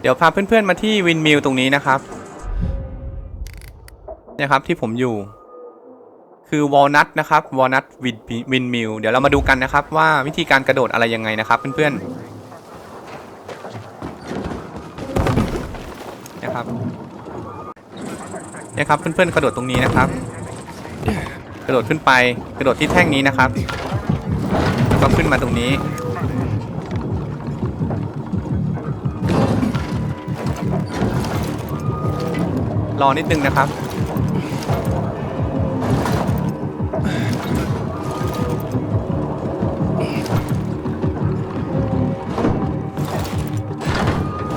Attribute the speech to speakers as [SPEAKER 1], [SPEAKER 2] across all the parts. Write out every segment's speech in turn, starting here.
[SPEAKER 1] เดี๋ยวพาเพื่อนๆมาที่วินมิลตรงนี้นะครับเนี่ยครับที่ผมอยู่ คือวอลนัทนะครับวอลนัทวินวินมิลเดี๋ยวเรามาดูกันนะครับ ว่าวิธีการกระโดดอะไรยังไงนะครับเพื่อนๆนะครับเนี่ยครับเพื่อนๆกระโดดตรงนี้นะครับ กระโดดขึ้นไปกระโดดที่แท่งนี้นะครับ ก็ขึ้นมาตรงนี้ รอนิดนึงนะครับ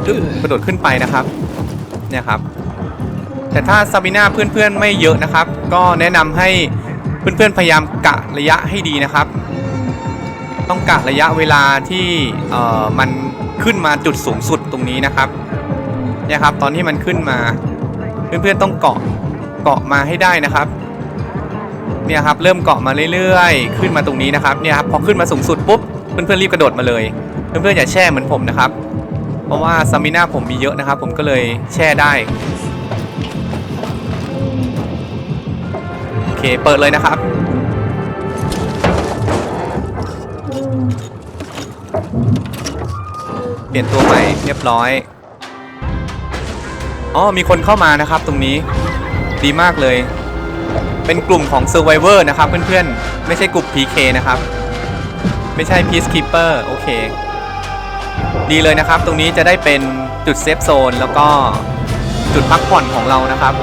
[SPEAKER 1] ดึ๊บกระโดดขึ้นไปนะครับ เนี่ยครับ แต่ถ้าซาบิน่าเพื่อนๆไม่เยอะนะครับ ก็แนะนำให้เพื่อนๆพยายามกะระยะให้ดีนะครับ ต้องกะระยะเวลาที่เอ่อมันขึ้นมาจุดสูงสุดตรงนี้นะครับ เนี่ยครับตอนที่มันขึ้นมา เพื่อนๆต้องเกาะเกาะมาให้ได้นะครับเนี่ยครับเริ่มเกาะมาเรื่อยๆ ขึ้นมาตรงนี้นะครับเนี่ยครับพอขึ้นมาสูงสุดปุ๊บเพื่อนๆรีบกระโดดมาเลย เพื่อนๆอย่าแช่เหมือนผมนะครับ เพราะว่าซามิน่าผมมีเยอะนะครับ ผมก็เลยแช่ได้โอเคเปิดเลยนะครับเปลี่ยนตัวใหม่เรียบร้อย อ๋อมีคนเข้ามานะครับตรงนี้ดีมากเลย เป็นกลุ่มของ Survivor นะครับเพื่อนๆ ไม่ใช่กลุ่ม PK นะครับ ไม่ใช่ Peacekeeper โอเค ดีเลยนะครับ ตรงนี้จะได้เป็นจุดเซฟโซนแล้วก็จุดพักผ่อนของเรานะครับ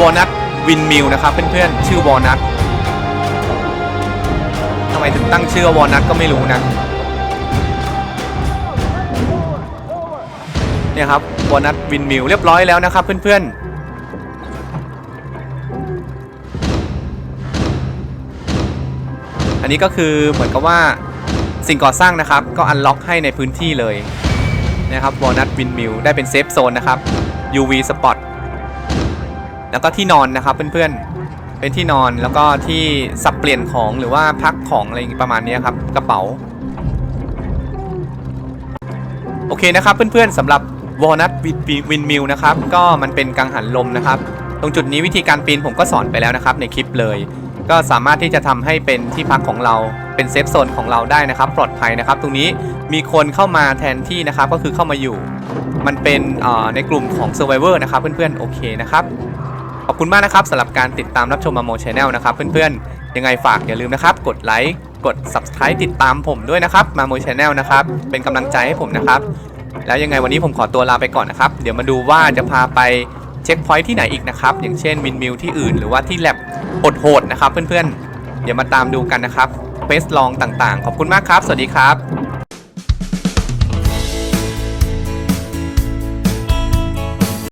[SPEAKER 1] วอลนัทวินมิลนะครับเพื่อนๆ ชื่อวอลนัททำไมถึงตั้งชื่อวอลนัทก็ไม่รู้นะ เนี่ยครับวอนัทวินมิลเรียบร้อยแล้วนะครับเพื่อนๆอันนี้ก็คือเหมือนกับว่าสิ่งก่อสร้างนะครับ ก็อันล็อกให้ในพื้นที่เลยนะครับวอลนัทวินมิลได้เป็นเซฟโซนนะครับ UV Spot แล้วก็ที่นอนนะครับเพื่อนๆ เป็นที่นอนแล้วก็ที่สับเปลี่ยนของหรือว่าพักของอะไรประมาณนี้ครับ กระเป๋า โอเคนะครับเพื่อนๆสำหรับ วอลนัทวินมิลนะครับ ก็มันเป็นกังหันลมนะครับ ตรงจุดนี้วิธีการปีนผมก็สอนไปแล้วนะครับ ในคลิปเลย ก็สามารถที่จะทำให้เป็นที่พักของเราเป็นเซฟโซนของเราได้นะครับ ปลอดภัยนะครับ ตรงนี้มีคนเข้ามาแทนที่นะครับ ก็คือเข้ามาอยู่ มันเป็นในกลุ่มของ Survivor นะครับ เพื่อนๆโอเคนะครับขอบคุณมากนะครับสำหรับการติดตามรับชมมาโมชแนลนะครับ เพื่อนๆยังไงฝากอย่าลืมนะครับ กดไลค์กด Subscribe ติดตามผมด้วยนะครับมาโมชแนลนะครับ เป็นกำลังใจให้ผมนะครับ แล้วยังไงวันนี้ผมขอตัวลาไปก่อนนะครับ เดี๋ยวมาดูว่าจะพาไปเช็คพอยท์ที่ไหนอีกนะครับ อย่างเช่นวินมิลที่อื่นหรือว่าที่แลบโหดๆนะครับเพื่อนๆ เดี๋ยวมาตามดูกันนะครับเฟสลองต่างๆ ขอบคุณมากครับ สวัสดีครับ